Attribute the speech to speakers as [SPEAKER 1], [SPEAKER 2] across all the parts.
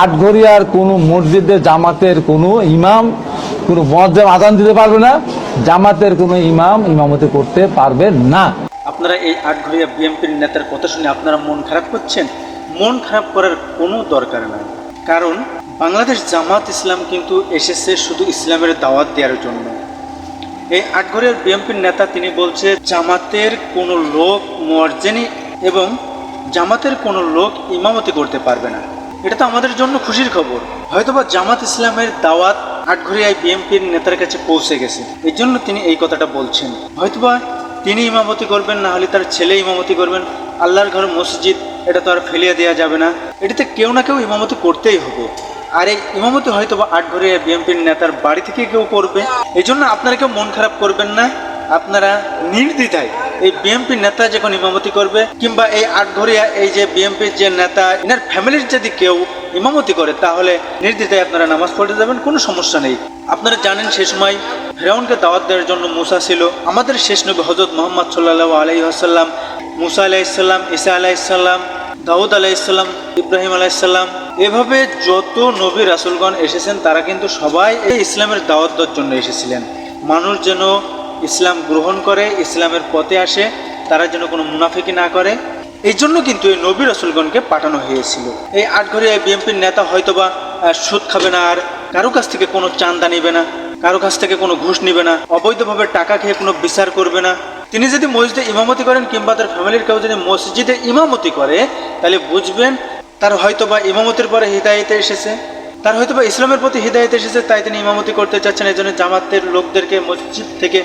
[SPEAKER 1] আটঘরিয়ার কোনো মসজিদে জামাতের কোনো ইমাম, কোনো মজ্জাম আদান দিতে পারবে না, জামাতের কোনো ইমাম ইমামতি করতে পারবে না।
[SPEAKER 2] আপনারা এই আটঘরিয়া বিএনপির নেতার কথা শুনে আপনারা মন খারাপ করছেন? মন খারাপ করার কোনো দরকার নাই। কারণ বাংলাদেশ জামাত ইসলাম কিন্তু এসেছে শুধু ইসলামের দাওয়াত দেওয়ার জন্য। এই আটঘরিয়ার বিএনপির নেতা তিনি বলছে, জামাতের কোনো লোক মর্জেনি এবং জামাতের কোনো লোক ইমামতি করতে পারবে না। এটা তো আমাদের জন্য খুশির খবর। হয়তোবা জামাত ইসলামের দাওয়াত আটঘরিয়ায় বিএনপির নেতার কাছে পৌঁছে গেছে। এই জন্য তিনি এই কথাটা বলছেন। হয়তোবা তিনি ইমামতি করবেন, না হলে তার ছেলে ইমামতি করবেন। আল্লাহর ঘর মসজিদ, এটা তো আর ফেলিয়ে দেওয়া যাবে না। এটাতে কেউ না কেউ ইমামতি করতেই হবে। আর এই ইমামতি হয়তো বা আটঘরিয়া বিএনপির নেতার বাড়ি থেকে কেউ করবে। এই জন্য আপনারা কেউ মন খারাপ করবেন না। আপনারা নির্দ্বিধায় এই বিএনপি নেতা যখন ইমামতি করবে, কিংবা এই আটঘরিয়া, এই যে বিএনপির যে নেতা, এনার ফ্যামিলির যদি কেউ ইমামতি করে, তাহলে নির্দ্বিধায় আপনারা নামাজ পড়তে যাবেন, কোনো সমস্যা নেই। আপনারা জানেন সে সময় ফেরাউনকে দাওয়াত দেওয়ার জন্য মুসা ছিল। আমাদের শেষ নবী হজরত মোহাম্মদ সাল্লাহ আলহিহাসাল্লাম মুসা আলাইসাল্লাম ঈসা আলাইসাল্লাম দাউদ আলাইসাল্লাম ইব্রাহিম আলাইসাল্লাম এভাবে যত নবী রাসুলগণ এসেছেন, তারা কিন্তু সবাই এই ইসলামের দাওয়াত দেওয়ার জন্য এসেছিলেন। মানুষ যেন ইসলাম গ্রহণ করে, ইসলামের পথে আসে, তারা যেন কোনো মুনাফিকি না করে। এই জন্য কিন্তু এই নবী রসুলগণকে পাঠানো হয়েছিল। এই আটঘরিয়া বিএনপির নেতা হয়তোবা সুদ খাবে না আর কারও কাছ থেকে কোনো চান্দা নিবে না, কারও কাছ থেকে কোনো ঘুষ নিবে না, অবৈধভাবে টাকা খেয়ে কোনো বিচার করবে না। তিনি যদি মসজিদে ইমামতি করেন কিংবা তার ফ্যামিলির কেউ যদি মসজিদে ইমামতি করে, তাহলে বুঝবেন তার হয়তোবা ইমামতির পরে হৃদায়তে এসেছে। তার হয়তো বা ইসলামের প্রতি হৃদায়ত এসেছে, তাই তিনি ইমামতি করতে চাচ্ছেন। এই জন্য জামাতের লোকদেরকে মসজিদ থেকে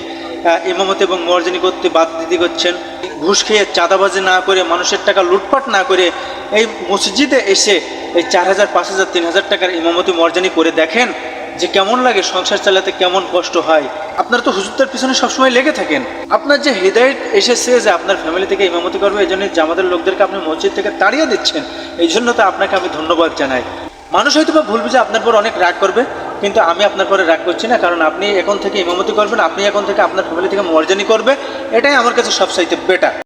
[SPEAKER 2] ইমামতি এবং মর্জনী করতে বাদ দিতে করছেন। ঘুষ খেয়ে চাঁদাবাজি না করে মানুষের টাকা লুটপাট না করে এই মসজিদে এসে এই চার হাজার, পাঁচ হাজার, তিন হাজার টাকার ইমামতি মর্জনী করে দেখেন যে কেমন লাগে সংসার চালাতে, কেমন কষ্ট হয়। আপনার তো হুজুরদের পিছনে সবসময় লেগে থাকেন। আপনার যে হৃদায়ত এসেছে যে আপনার ফ্যামিলি থেকে ইমামতি করবে, এই জন্য জামাতের লোকদেরকে আপনি মসজিদ থেকে তাড়িয়ে দিচ্ছেন। এই জন্য তো আপনাকে আমি ধন্যবাদ জানাই। মানুষ হয়তো বা ভুলবে যে আপনার পর অনেক রাগ করবে কিন্তু আমি আপনার পরে রাগ করছি না, কারণ আপনি এখন থেকে ইমামতি করবেন, আপনি এখন থেকে আপনার ফ্যামিলি থেকে মর্জানি করবে, এটাই আমার কাছে সবসাইতে বেটার